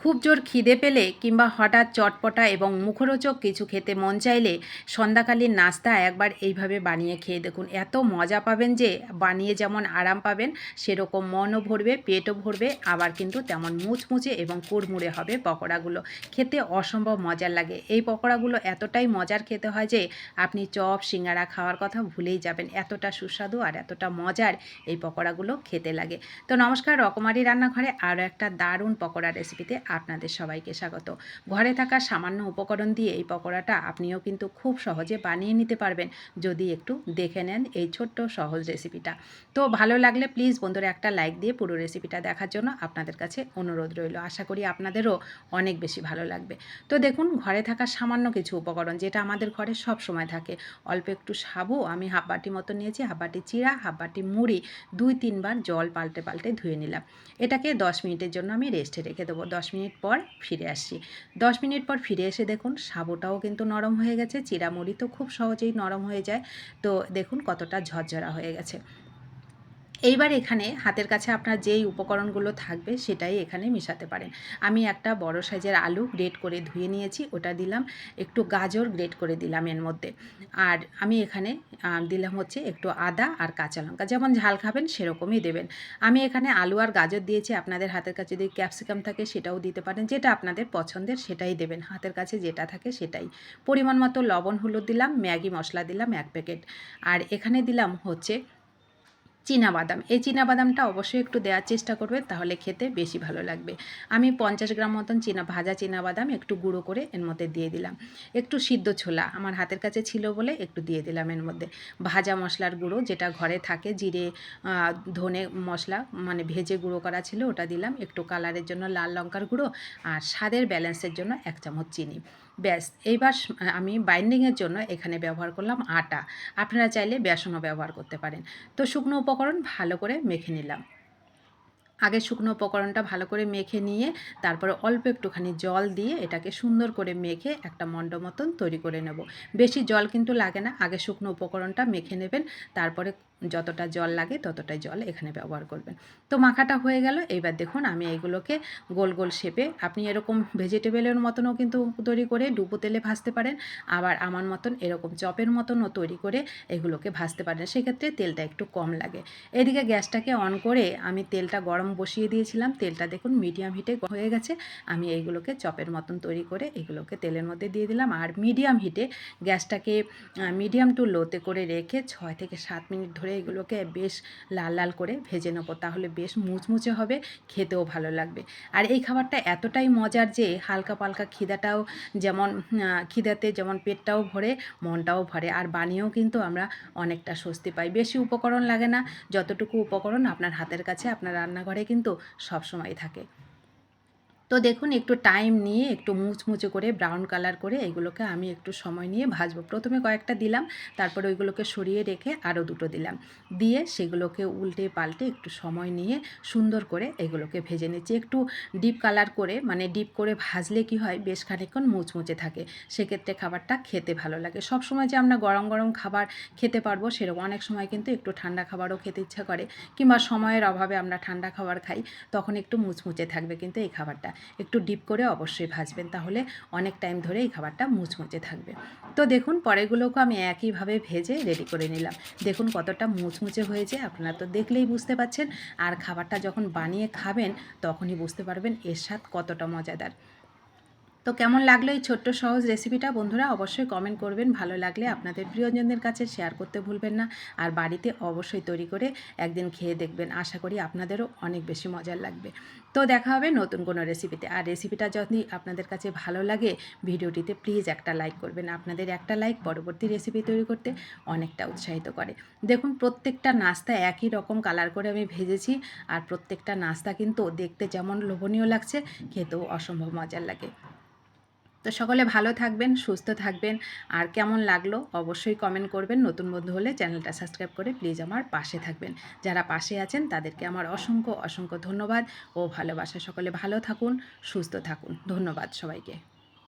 খুব জোর খিদে পেলে কিংবা হঠাৎ চটপটা এবং মুখরোচক কিছু খেতে মন চাইলে সন্ধ্যাকালীন নাস্তা একবার এইভাবে বানিয়ে খেয়ে দেখুন। এত মজা পাবেন যে, বানিয়ে যেমন আরাম পাবেন, সেরকম মনও ভরবে, পেটও ভরবে, আবার কিন্তু তেমন মুচমুচে এবং কুড়মুড়ে হবে পকোড়াগুলো। খেতে অসম্ভব মজার লাগে। এই পকোড়াগুলো এতটাই মজার খেতে হয় যে, আপনি চপ, সিঙ্গারা খাওয়ার কথা ভুলেই যাবেন। এতটা সুস্বাদু আর এতটা মজার এই পকোড়াগুলো খেতে লাগে। তো নমস্কার, রকমারি রান্নাঘরে আরও একটা দারুণ পকোড়া রেসিপিতে আপনাদের সবাইকে স্বাগত। ঘরে থাকা সামান্য উপকরণ দিয়ে এই পকোড়াটা আপনিও কিন্তু খুব সহজে বানিয়ে নিতে পারবেন। যদি একটু দেখে নেন এই ছোট্ট সহজ রেসিপিটা। তো ভালো লাগলে প্লিজ বন্ধুরা একটা লাইক দিয়ে পুরো রেসিপিটা দেখার জন্য আপনাদের কাছে অনুরোধ রইল। আশা করি আপনাদেরও অনেক বেশি ভালো লাগবে। তো দেখুন, ঘরে থাকা সামান্য কিছু উপকরণ যেটা আমাদের ঘরে সব সময় থাকে। অল্প একটু সাবু আমি হাফ বাটি মতো নিয়েছি, হাফ বাটি চিড়া, হাফ বাটি মুড়ি, দুই তিনবার জল পাল্টে পাল্টে ধুয়ে নিলাম। এটাকে দশ মিনিটের জন্য আমি রেস্টে রেখে দেবো। দশ মিনিট পর ফিরে আসছি দশ মিনিট পর ফিরে এসে দেখুন, সাবুটাও কিন্তু নরম হয়ে গেছে, চিরামুড়ি তো খুব সহজেই নরম হয়ে যায়। তো দেখুন কতটা ঝরঝরা হয়ে গেছে। এইবার এখানে হাতের কাছে আপনার যেই উপকরণগুলো থাকবে সেটাই এখানে মেশাতে পারেন। আমি একটা বড় সাইজের আলু গ্রেট করে ধুয়ে নিয়েছি, ওটা দিলাম, একটু গাজর গ্রেট করে দিলাম এর মধ্যে। আর আমি এখানে দিলাম হচ্ছে একটু আদা আর কাঁচা লঙ্কা, যেমন ঝাল খাবেন সেরকমই দেবেন। আমি এখানে আলু আর গাজর দিয়েছি, আপনাদের হাতের কাছে যদি ক্যাপসিকাম থাকে সেটাও দিতে পারেন, যেটা আপনাদের পছন্দের সেটাই দেবেন, হাতের কাছে যেটা থাকে সেটাই। পরিমাণ মতো লবণ হলুদ দিলাম, ম্যাগি মশলা দিলাম এক প্যাকেট। আর এখানে দিলাম হচ্ছে বাদাম এই বাদামটা অবশ্যই একটু দেওয়ার চেষ্টা করবে, তাহলে খেতে বেশি ভালো লাগবে। আমি পঞ্চাশ গ্রাম মতন চীনা, ভাজা বাদাম একটু গুঁড়ো করে এর মধ্যে দিয়ে দিলাম। একটু সিদ্ধ ছোলা আমার হাতের কাছে ছিল বলে একটু দিয়ে দিলাম এর মধ্যে। ভাজা মশলার গুঁড়ো যেটা ঘরে থাকে, জিরে ধনে মশলা মানে ভেজে গুঁড়ো করা ছিল ওটা দিলাম। একটু কালারের জন্য লাল লঙ্কার গুঁড়ো আর স্বাদের ব্যালেন্সের জন্য এক চামচ চিনি। ব্যাস, এইবার আমি বাইন্ডিংয়ের জন্য এখানে ব্যবহার করলাম আটা। আপনারা চাইলে বেসনও ব্যবহার করতে পারেন। তো শুকনো উপকরণ ভালো করে মেখে নিলাম। আগে শুকনো উপকরণটা ভালো করে মেখে নিয়ে তারপরে অল্প একটুখানি জল দিয়ে এটাকে সুন্দর করে মেখে একটা মণ্ড মতন তৈরি করে নেব। বেশি জল কিন্তু লাগে না, আগে শুকনো উপকরণটা মেখে নেবেন, তারপরে যতটা জল লাগে ততটাই জল এখানে ব্যবহার করবেন। তো মাখাটা হয়ে গেল এইবার দেখুন আমি এইগুলোকে গোল গোল শেপে, আপনি এরকম ভেজিটেবলের মতনও কিন্তু তৈরি করে ডুবো তেলে ভাজতে পারেন, আবার আমার মতন এরকম চপের মতনও তৈরি করে এগুলোকে ভাজতে পারেন, সেক্ষেত্রে তেলটা একটু কম লাগে। এদিকে গ্যাসটাকে অন করে আমি তেলটা গরম বসিয়ে দিয়েছিলাম, তেলটা দেখুন মিডিয়াম হিটে হয়ে গেছে, আমি এইগুলোকে চপের মতন তৈরি করে এগুলোকে তেলের মধ্যে দিয়ে দিলাম, আর মিডিয়াম হিটে গ্যাসটাকে মিডিয়াম টু লোতে করে রেখে ছয় থেকে সাত মিনিট ধরে ধরে এগুলোকে বেশ লাল লাল করে ভেজে নেব। তাহলে বেশ মুচমুচে হবে, খেতেও ভালো লাগবে। আর এই খাবারটা এতটাই মজার যে হালকা পালকা খিদাটাও যেমন খিদাতে যেমন পেটটাও ভরে, মনটাও ভরে। আর বানিয়েও কিন্তু আমরা অনেকটা স্বস্তি পাই। বেশি উপকরণ লাগে না। যতটুকু উপকরণ আপনার হাতের কাছে, আপনার রান্নাঘরে কিন্তু সবসময় থাকে। তো দেখুন, একটু টাইম নিয়ে একটু মুচমুচে করে ব্রাউন কালার করে এগুলোকে আমি একটু সময় নিয়ে ভাজবো। প্রথমে কয়েকটা দিলাম, তারপরে ওইগুলোকে সরিয়ে রেখে আরও দুটো দিলাম। দিয়ে সেগুলোকে উল্টে পাল্টে একটু সময় নিয়ে সুন্দর করে এগুলোকে ভেজে নিচ্ছি। একটু ডিপ কালার করে মানে ডিপ করে ভাজলে কি হয়, বেশ খানিক্ষণ মুচমুচে থাকে। সেক্ষেত্রে খাবারটা খেতে ভালো লাগে। সব সময় যে আমরা গরম গরম খাবার খেতে পারব সেরকম, অনেক সময় কিন্তু একটু ঠান্ডা খাবারও খেতে ইচ্ছা করে। কিংবা সময়ের অভাবে আমরা ঠান্ডা খাবার খাই, তখন একটু মুচমুচে থাকবে কিন্তু এই খাবারটা। একটু ডিপ করে অবশ্যই ভাজবেন, তাহলে অনেক টাইম ধরে এই খাবারটা মুচমুচে থাকবে। তো দেখুন পরেগুলোকে আমি একইভাবে ভেজে রেডি করে নিলাম। দেখুন কতটা মুচমুচে হয়েছে, আপনারা তো দেখলেই বুঝতে পাচ্ছেন আর খাবারটা যখন বানিয়ে খাবেন, তখনই বুঝতে পারবেন এর স্বাদ কতটা মজাদার। তো কেমন লাগল এই ছোট্ট সহজ রেসিপিটা বন্ধুরা অবশ্যই কমেন্ট করবেন। ভালো লাগলে আপনাদের প্রিয়জনদের কাছে শেয়ার করতে ভুলবেন না। আর বাড়িতে অবশ্যই তৈরি করে একদিন খেয়ে দেখবেন। আশা করি আপনাদেরও অনেক বেশি মজার লাগবে। তো দেখা হবে নতুন কোনো রেসিপিতে আর রেসিপিটা যদি আপনাদের কাছে ভালো লাগে, ভিডিওটিতে প্লিজ একটা লাইক করবেন। আপনাদের একটা লাইক পরবর্তী রেসিপি তৈরি করতে অনেকটা উৎসাহিত করে। দেখুন, প্রত্যেকটা নাস্তা একই রকম কালার করে আমি ভেজেছি। আর প্রত্যেকটা নাস্তা কিন্তু দেখতে যেমন লোভনীয় লাগছে, খেতেও অসম্ভব মজার লাগে। তো সকলে ভালো থাকবেন, সুস্থ থাকবেন। আর কেমন লাগল অবশ্যই কমেন্ট করবেন। নতুন বন্ধু হলে চ্যানেলটা সাবস্ক্রাইব করে প্লিজ আমার পাশে থাকবেন। যারা পাশে আছেন তাদেরকে আমার অসংখ্য অসংখ্য ধন্যবাদ। ও ভালোবাসা সকলে ভালো থাকুন, সুস্থ থাকুন। ধন্যবাদ সবাইকে।